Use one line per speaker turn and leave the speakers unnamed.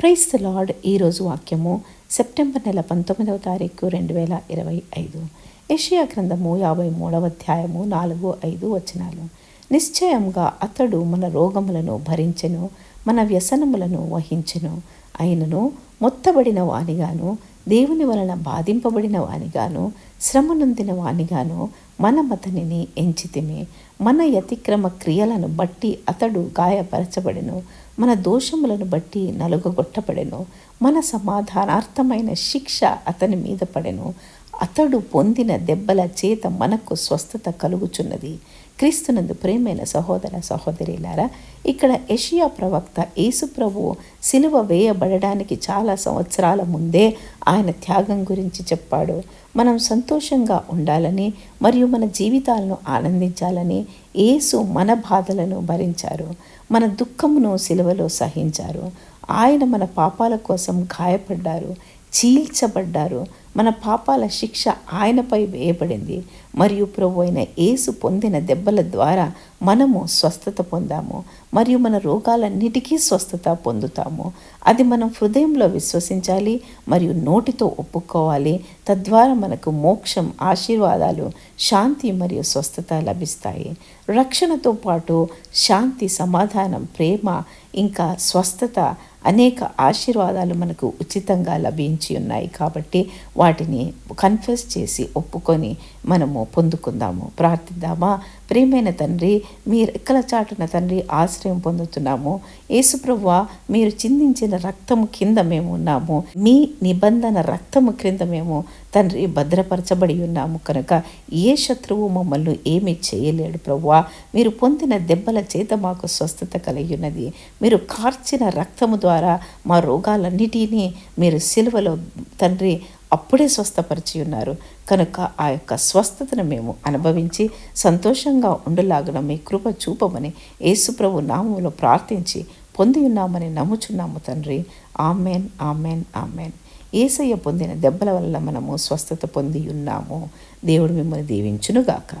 Price lord ఈరోజు వాక్యము September నెల పంతొమ్మిదవ తారీఖు రెండు వేల ఇరవై ఐదు. ఏషియా గ్రంథము యాభై మూడవ అధ్యాయము నాలుగు ఐదు వచనాలు. నిశ్చయంగా అతడు మన రోగములను భరించెను మన వ్యసనములను వహించెను. అయినను మొత్తబడిన వానిగాను దేవుని వలన బాధింపబడిన వానిగాను శ్రమనొందిన వానిగాను మన మనమతనిని ఎంచితిమి. మన యతిక్రమ క్రియలను బట్టి అతడు గాయపరచబడెను. మన దోషములను బట్టి నలుగగొట్టబడెను మన సమాధానార్థమైన శిక్ష అతని మీద పడెను. అతడు పొందిన దెబ్బల చేత మనకు స్వస్థత కలుగుచున్నది. క్రీస్తునందు ప్రేమైన సహోదర సహోదరిలారా ఇక్కడ యషియా ప్రవక్త యేసుప్రభు సిలువ వేయబడడానికి చాలా సంవత్సరాల ముందే ఆయన త్యాగం గురించి చెప్పాడు. మనం సంతోషంగా ఉండాలని మరియు మన జీవితాలను ఆనందించాలని యేసు మన బాధలను భరించారు. మన దుఃఖమును సిలువలో సహించారు. ఆయన మన పాపాల కోసం గాయపడ్డారు చీల్చబడ్డారు. మన పాపాల శిక్ష ఆయనపై వేయబడింది. మరియు ప్రభు అయిన ఏసు పొందిన దెబ్బల ద్వారా మనము స్వస్థత పొందాము. మరియు మన రోగాలన్నిటికీ స్వస్థత పొందుతాము. అది మనం హృదయంలో విశ్వసించాలి మరియు నోటితో ఒప్పుకోవాలి. తద్వారా మనకు మోక్షం ఆశీర్వాదాలు శాంతి మరియు స్వస్థత లభిస్తాయి. రక్షణతో పాటు శాంతి సమాధానం ప్రేమ ఇంకా స్వస్థత అనేక ఆశీర్వాదాలు మనకు ఉచితంగా లభించి ఉన్నాయి. కాబట్టి వాటిని కన్ఫెస్ చేసి ఒప్పుకొని మనము పొందుకుందాము. ప్రార్థిద్దామా? ప్రియమైన తండ్రి మీ రెక్కల చాటున తండ్రి ఆశ్రయం పొందుతున్నాము. యేసుప్రవ్వ మీరు చిందించిన రక్తము కింద మేము ఉన్నాము. మీ నిబంధన రక్తము క్రింద మేము తండ్రి భద్రపరచబడి ఉన్నాము కనుక ఏ శత్రువు మమ్మల్ని ఏమి చేయలేడు ప్రవ్వా. మీరు పొందిన దెబ్బల చేత మాకు స్వస్థత కలిగి ఉన్నది. మీరు కార్చిన రక్తము ద్వారా ద్వారా మా రోగాలన్నిటినీ మీరు సిలువలో తండ్రి అప్పుడే స్వస్థపరిచి ఉన్నారు. కనుక ఆ యొక్క స్వస్థతను మేము అనుభవించి సంతోషంగా ఉండలాగున మీ కృప చూపమని యేసుప్రభు నామంలో ప్రార్థించి పొంది ఉన్నామని నమ్ముచున్నాము తండ్రి. Amen amen amen. ఏసయ్య పొందిన దెబ్బల వల్ల మనము స్వస్థత పొంది ఉన్నాము. దేవుడు మిమ్మల్ని దీవించునుగాక.